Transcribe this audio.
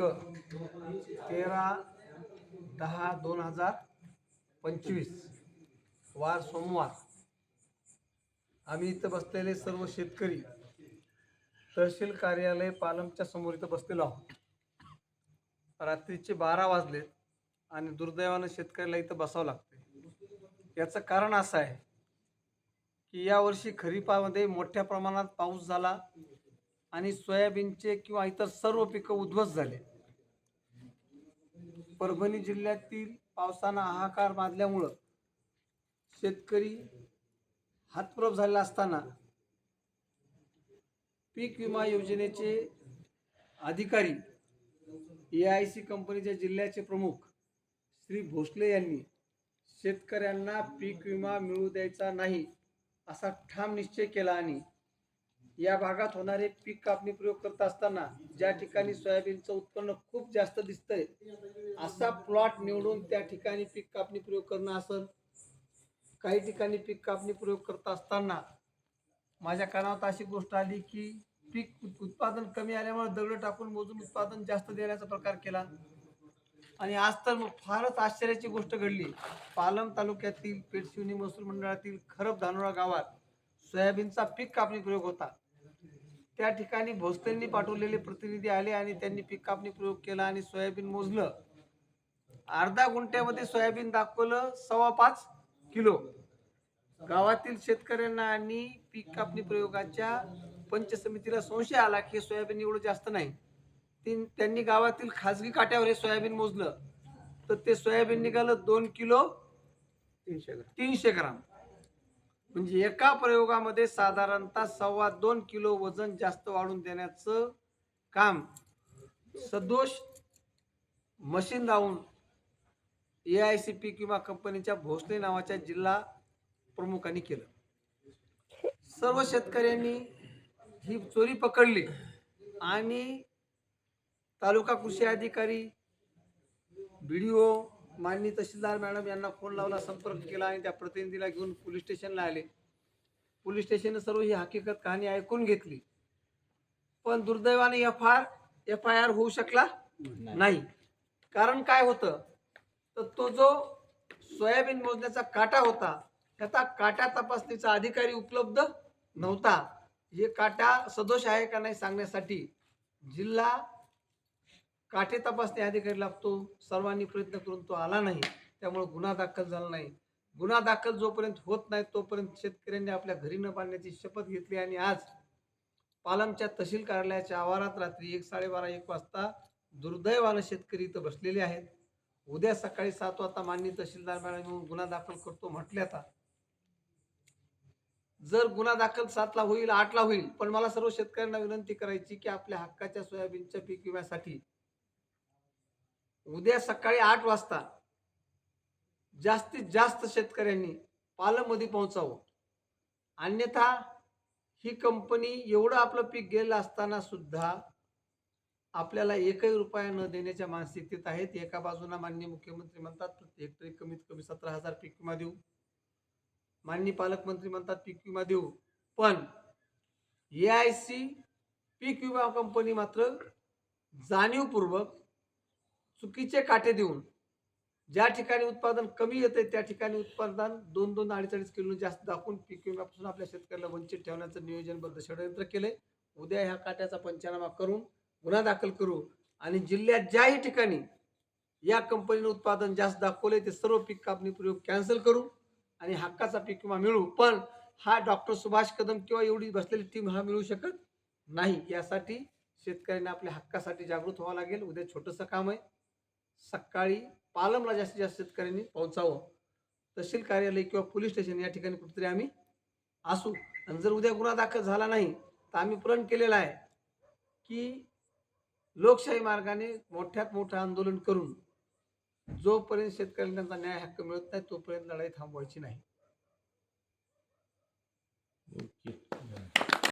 दिनांक तेरा दहा दोन हजार पंचवीस. वार सोमवार. आम्ही इथं बसलेले सर्व शेतकरी तहसील कार्यालय पालमच्या समोर इथं बसलेलो आहोत. रात्रीचे बारा वाजले आणि दुर्दैवानं शेतकऱ्याला इथं बसावं लागते याचं कारण असं आहे की यावर्षी खरीपामध्ये मोठ्या प्रमाणात पाऊस झाला. आणि सोयाबीनचे किंवा इतर सर्व पिकं उद्ध्वस्त झाले. परभणी जिल्ह्यातील पावसानं हाहाकार माजल्यामुळं शेतकरी हातप्रभ झालेला असताना पीक विमा योजनेचे अधिकारी ए आय सी कंपनीच्या जिल्ह्याचे प्रमुख श्री भोसले यांनी शेतकऱ्यांना पीक विमा मिळू द्यायचा नाही असा ठाम निश्चय केला आणि या भागात होणारे पीक कापणी प्रयोग करत असताना ज्या ठिकाणी सोयाबीनचं उत्पन्न खूप जास्त दिसतंय असा प्लॉट निवडून त्या ठिकाणी पीक कापणी प्रयोग करणं असेल काही ठिकाणी पीक कापणी प्रयोग करत असताना माझ्या कानावर अशी गोष्ट आली की पीक उत्पादन कमी आल्यामुळे दगड टाकून मोजून उत्पादन जास्त देण्याचा प्रकार केला. आणि आज तर मग फारच आश्चर्याची गोष्ट घडली. पालम तालुक्यातील पेठशिवनी महसूल मंडळातील खरब धानोरा गावात सोयाबीनचा पीक कापणी प्रयोग होता. त्या ठिकाणी भोसलेंनी पाठवलेले प्रतिनिधी आले आणि त्यांनी पीक कापणी प्रयोग केला आणि सोयाबीन मोजलं. अर्धा गुंठ्यामध्ये सोयाबीन दाखवलं सव्वा पाच किलो. गावातील शेतकऱ्यांना आणि पीक कापणी प्रयोगाच्या पंचसमितीला संशय आला की हे सोयाबीन एवढं जास्त नाही. तीन त्यांनी गावातील खाजगी काट्यावर हे सोयाबीन मोजलं. तर ते सोयाबीन निघालं दोन किलो तीनशे ग्राम. तीनशे ग्राम. म्हणजे एका प्रयोगामध्ये साधारणतः सव्वा दोन किलो वजन जास्त वाढून देण्याचं काम सदोष मशीन लावून ए आय सी पी किंवा कंपनीच्या भोसले नावाच्या जिल्हा प्रमुखांनी केलं. सर्व शेतकऱ्यांनी ही चोरी पकडली आणि तालुका कृषी अधिकारी बी डी ओ माननीय तहसीलदार मॅडम यांना फोन लावला संपर्क केला आणि त्या प्रतिनिधीला घेऊन पोलीस स्टेशनला आले. पोलीस स्टेशननं सर्व ही हकीकत कहाणी ऐकून घेतली. पण दुर्दैवाने F R F I R होऊ शकला नाही. कारण काय होतं? तर तो जो सोयाबीन मोजण्याचा काटा होता त्याचा काटा तपासणीचा अधिकारी उपलब्ध नव्हता. हे काटा सदोष आहे का नाही सांगण्यासाठी जिल्हा काटे तपासणी अधिकारी लागतो सर्वांनी प्रयत्न करून तो आला नाही त्यामुळे गुन्हा दाखल झाला नाही. गुन्हा दाखल जोपर्यंत होत नाही तोपर्यंत शेतकऱ्यांनी आपल्या घरी न बांधण्याची शपथ घेतली आणि आज पालमच्या तहसील कार्यालयाच्या आवारात रात्री एक साडेबारा एक वाजता दुर्दैवानं शेतकरी इथं बसलेले आहेत. उद्या सकाळी सात वाजता माननीय तहसीलदार मॅडम येऊन गुन्हा दाखल करतो म्हटले आता. जर गुन्हा दाखल सातला होईल आठला होईल पण मला सर्व शेतकऱ्यांना विनंती करायची की आपल्या हक्काच्या सोयाबीनच्या पीक विम्यासाठी उद्या सकाळी आठ वाजता जास्तीत जास्त शेतकऱ्यांनी पालमध्ये पोहोचावं. अन्यथा ही कंपनी एवढं आपलं पीक गेलं असताना सुद्धा आपल्याला एकही रुपया न देण्याच्या मानसिकतेत आहेत. एका बाजूला माननीय मुख्यमंत्री म्हणतात प्रत्येक हेक्टरी कमीत कमी सतरा हजार पीक विमा देऊ. माननीय पालकमंत्री म्हणतात पीक विमा देऊ. पण ए आय सी पीक विमा कंपनी मात्र जाणीवपूर्वक चुकीचे काटे देऊन ज्या ठिकाणी उत्पादन कमी येते त्या ठिकाणी उत्पादन दोन दोन अडीच अडीच किलो जास्त दाखवून पीक विम्यापासून आपल्या शेतकऱ्याला वंचित ठेवण्याचं नियोजनबद्ध षडयंत्र केले उद्या ह्या काट्याचा पंचनामा करून गुन्हा दाखल करू आणि जिल्ह्यात ज्याही ठिकाणी या कंपनीनं उत्पादन जास्त दाखवले ते सर्व पीक कापणी प्रयोग कॅन्सल करू आणि हक्काचा पीक विमा मिळू. पण हा डॉक्टर सुभाष कदम किंवा एवढी बसलेली टीम हा मिळू शकत नाही. यासाठी शेतकऱ्यांना आपल्या हक्कासाठी जागृत व्हावं लागेल. उद्या छोटंसं काम आहे. सकाळी पालमला जास्तीत जास्त शेतकऱ्यांनी पोहोचावं. तहसील कार्यालय किंवा पोलीस स्टेशन या ठिकाणी कुठेतरी आम्ही असू. आणि जर उद्या गुन्हा दाखल झाला नाही तर आम्ही प्रण केलेला आहे की लोकशाही मार्गाने मोठ्यात मोठं आंदोलन करून जोपर्यंत शेतकऱ्यांना त्यांचा न्याय हक्क मिळत नाही तोपर्यंत लढाई थांबवायची नाही. ओके.